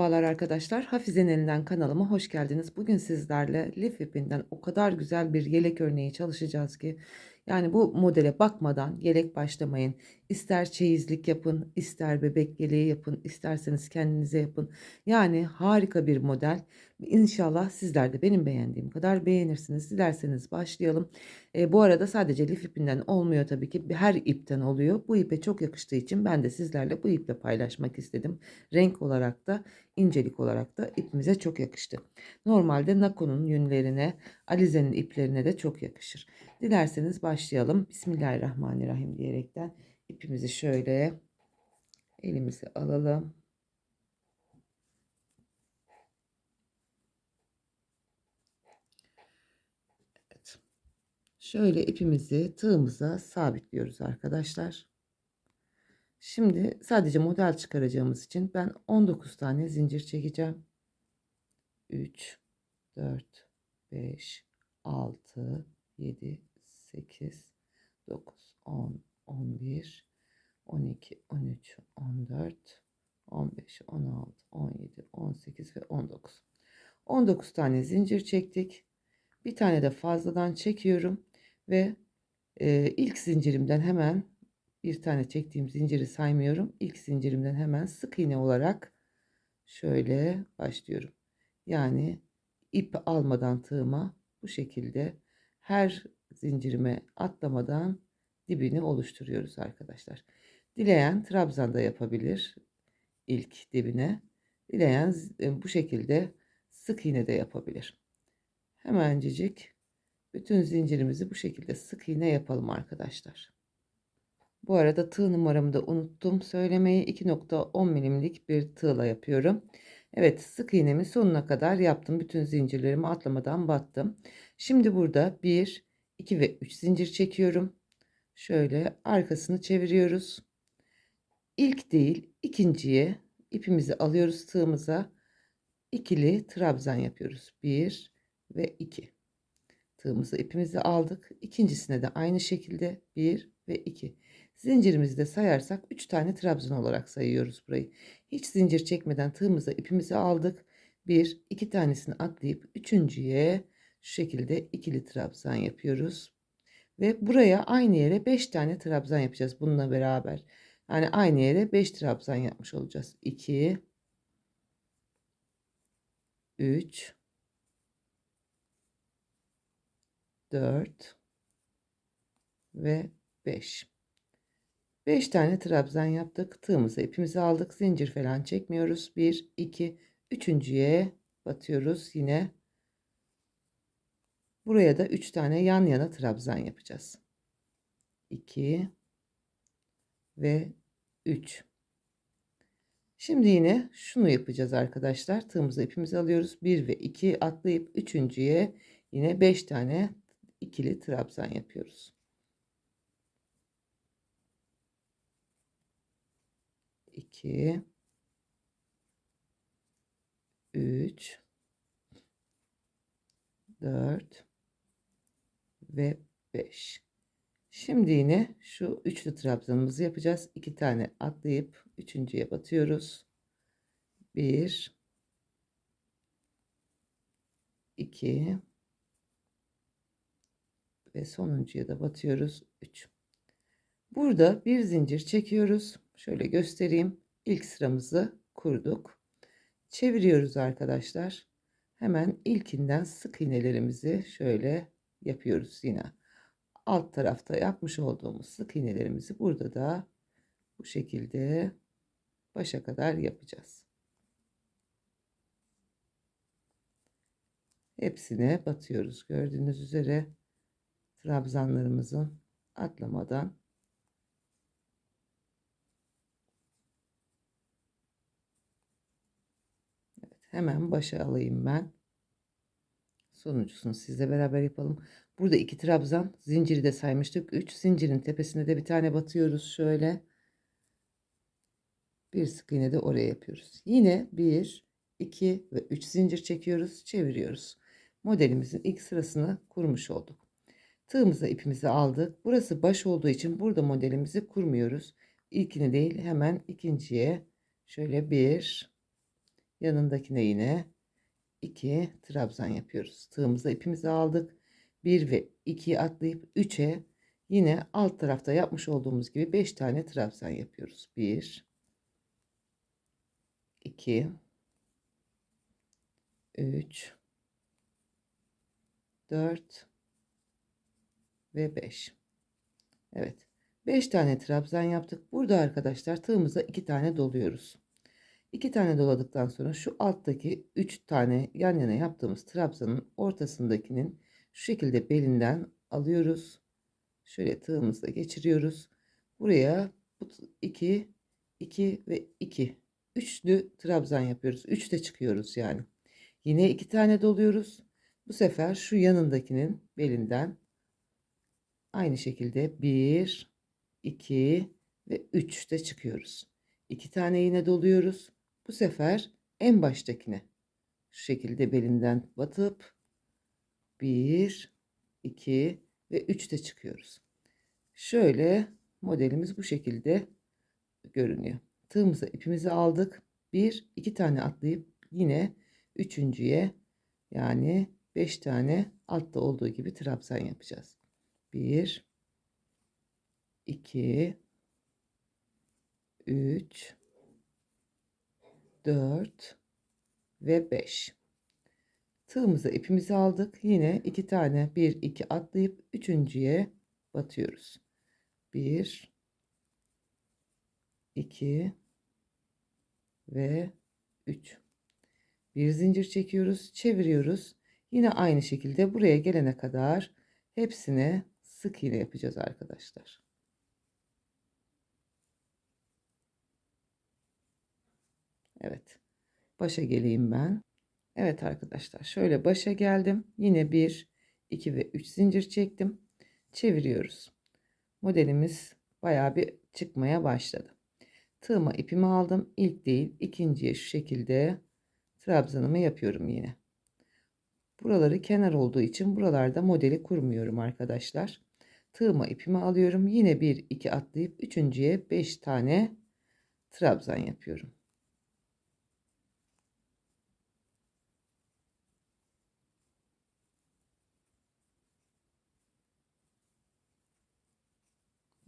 Merhabalar arkadaşlar. Hafize'nin elinden kanalıma hoş geldiniz. Bugün sizlerle lif ipinden o kadar güzel bir yelek örneği çalışacağız ki. Yani bu modele bakmadan yelek başlamayın. İster çeyizlik yapın, ister bebek yeleği yapın, isterseniz kendinize yapın. Yani harika bir model. İnşallah sizler de benim beğendiğim kadar beğenirsiniz. Dilerseniz başlayalım. E, bu arada sadece lif ipinden olmuyor tabii ki. Her ipten oluyor. Bu ipe çok yakıştığı için ben de sizlerle bu iple paylaşmak istedim. Renk olarak da incelik olarak da ipimize çok yakıştı. Normalde Nako'nun yünlerine, Alize'nin iplerine de çok yakışır. Dilerseniz başlayalım. Bismillahirrahmanirrahim diyerekten ipimizi şöyle elimize alalım. Evet. Şöyle ipimizi tığımıza sabitliyoruz arkadaşlar. Şimdi sadece model çıkaracağımız için ben 19 tane zincir çekeceğim. 3 4 5 6 7 8 9 10 11 12 13 14 15 16 17 18 ve 19 19 tane zincir çektik bir tane de fazladan çekiyorum ve e, ilk zincirimden hemen bir tane çektiğim zinciri saymıyorum. İlk zincirimden hemen sık iğne olarak şöyle başlıyorum. Yani ip almadan tığıma bu şekilde her zincirime atlamadan dibini oluşturuyoruz arkadaşlar. Dileyen trabzanda yapabilir ilk dibine. Dileyen bu şekilde sık iğne de yapabilir. Hemencecik bütün zincirimizi bu şekilde sık iğne yapalım arkadaşlar. Bu arada tığ numaramı da unuttum söylemeyi. 2.10 milimlik bir tığla yapıyorum. Evet sık iğnemi sonuna kadar yaptım. Bütün zincirlerimi atlamadan battım. Şimdi burada 1, 2 ve 3 zincir çekiyorum. Şöyle arkasını çeviriyoruz. İlk değil ikinciye ipimizi alıyoruz tığımıza. ikili trabzan yapıyoruz. 1 ve 2. Tığımızı ipimizi aldık. İkincisine de aynı şekilde 1 ve 2. Zincirimizi de sayarsak 3 tane trabzan olarak sayıyoruz burayı. Hiç zincir çekmeden tığımıza ipimizi aldık. 1 2 tanesini atlayıp üçüncüye şu şekilde ikili trabzan yapıyoruz. Ve buraya aynı yere 5 tane trabzan yapacağız bununla beraber. Yani aynı yere 5 trabzan yapmış olacağız. 2 3 4 ve 5. 5 tane trabzan yaptık. Tığımızı ipimizi aldık. Zincir falan çekmiyoruz. 1 2 üçüncüye batıyoruz. Yine buraya da 3 tane yan yana trabzan yapacağız. 2 ve 3. Şimdi yine şunu yapacağız arkadaşlar. Tığımızı ipimizi alıyoruz. 1 ve 2 atlayıp üçüncüye yine 5 tane ikili trabzan yapıyoruz. 2 3 4 ve 5. Şimdi yine şu üçlü trabzanımızı yapacağız. 2 tane atlayıp üçüncüye batıyoruz. 1 2 ve sonuncuya da batıyoruz 3. Burada bir zincir çekiyoruz. Şöyle göstereyim. İlk sıramızı kurduk. Çeviriyoruz arkadaşlar. Hemen ilkinden sık iğnelerimizi şöyle yapıyoruz yine. Alt tarafta yapmış olduğumuz sık iğnelerimizi burada da bu şekilde başa kadar yapacağız. Hepsine batıyoruz. Gördüğünüz üzere trabzanlarımızın atlamadan evet, hemen başa alayım ben. Sonuncusunu sizle beraber yapalım. Burada iki trabzan zinciri de saymıştık. 3 zincirin tepesine de bir tane batıyoruz şöyle. Bir sık iğne de oraya yapıyoruz. Yine 1, 2 ve 3 zincir çekiyoruz. Çeviriyoruz. Modelimizin ilk sırasını kurmuş olduk. Tığımıza ipimizi aldık. Burası baş olduğu için burada modelimizi kurmuyoruz. İlkini değil hemen ikinciye şöyle bir, yanındakine yine 2 trabzan yapıyoruz. Tığımıza ipimizi aldık. 1 ve 2'yi atlayıp 3'e yine alt tarafta yapmış olduğumuz gibi 5 tane trabzan yapıyoruz. 1 2 3 4 ve 5. Evet. 5 tane trabzan yaptık. Burada arkadaşlar tığımıza 2 tane doluyoruz. 2 tane doladıktan sonra şu alttaki 3 tane yan yana yaptığımız trabzanın ortasındakinin şu şekilde belinden alıyoruz. Şöyle tığımızla geçiriyoruz. Buraya 2 2 ve 2 üçlü trabzan yapıyoruz. 3 de çıkıyoruz yani. Yine 2 tane doluyoruz. Bu sefer şu yanındakinin belinden aynı şekilde 1 2 ve 3 de çıkıyoruz. 2 tane yine doluyoruz. Bu sefer en baştakine şu şekilde belinden batıp 1 2 ve 3 de çıkıyoruz. Şöyle modelimiz bu şekilde görünüyor. Tığımıza ipimizi aldık. 1 2 tane atlayıp yine üçüncüye yani 5 tane altta olduğu gibi trabzan yapacağız. 1 2 3 4 ve 5 tığımıza ipimizi aldık. Yine iki tane 1 2 atlayıp üçüncüye batıyoruz. 1 2 ve 3 bir zincir çekiyoruz çeviriyoruz. Yine aynı şekilde buraya gelene kadar hepsine sık iğne yapacağız arkadaşlar Evet. Başa geleyim ben. Evet arkadaşlar şöyle başa geldim. Yine 1, 2 ve 3 zincir çektim. Çeviriyoruz. Modelimiz baya bir çıkmaya başladı. Tığıma ipimi aldım. İlk değil ikinciye şu şekilde trabzanımı yapıyorum yine. Buraları kenar olduğu için buralarda modeli kurmuyorum arkadaşlar. Tığıma ipimi alıyorum. Yine 1 2 atlayıp üçüncüye 5 tane trabzan yapıyorum.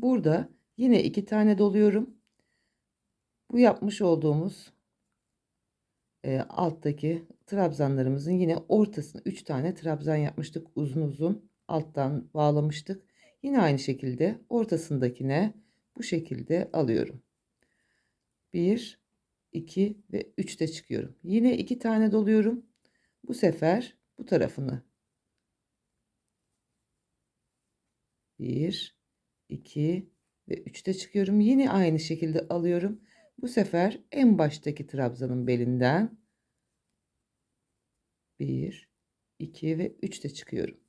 Burada yine iki tane doluyorum. Bu yapmış olduğumuz e, alttaki trabzanlarımızın yine ortasını 3 tane trabzan yapmıştık uzun uzun alttan bağlamıştık. Yine aynı şekilde ortasındakine bu şekilde alıyorum. 1 2 ve 3 de çıkıyorum. Yine 2 tane doluyorum. Bu sefer bu tarafını 1 2 ve 3'te çıkıyorum. Yine aynı şekilde alıyorum. Bu sefer en baştaki trabzanın belinden 1 2 ve 3'te çıkıyorum.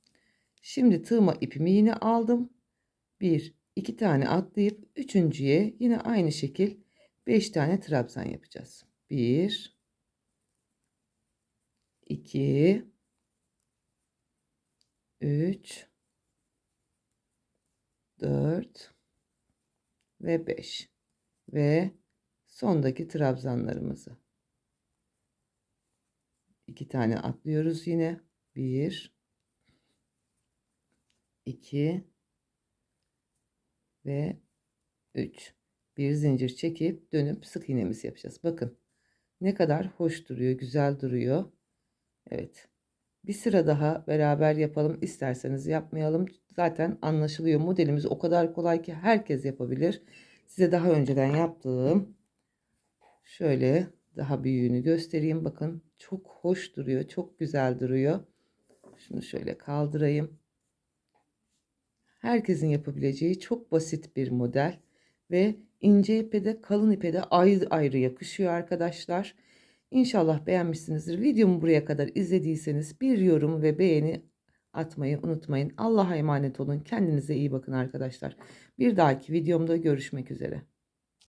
Şimdi tığıma ipimi yine aldım. 1 2 tane atlayıp üçüncüye yine aynı şekil 5 tane trabzan yapacağız. 1 2 3 4 ve 5 ve sondaki trabzanlarımızı. İki tane atlıyoruz yine. 1 2 ve 3 bir zincir çekip dönüp sık iğnemizi yapacağız. Bakın ne kadar hoş duruyor güzel duruyor. Evet bir sıra daha beraber yapalım. İsterseniz yapmayalım. Zaten anlaşılıyor. Modelimiz o kadar kolay ki herkes yapabilir. Size daha önceden yaptığım şöyle daha büyüğünü göstereyim. Bakın çok hoş duruyor. Çok güzel duruyor. Şunu şöyle kaldırayım. Herkesin yapabileceği çok basit bir model ve ince ipe de kalın ipe de ayrı ayrı yakışıyor arkadaşlar. İnşallah beğenmişsinizdir. Videomu buraya kadar izlediyseniz bir yorum ve beğeni atmayı unutmayın. Allah'a emanet olun. Kendinize iyi bakın arkadaşlar. Bir dahaki videomda görüşmek üzere.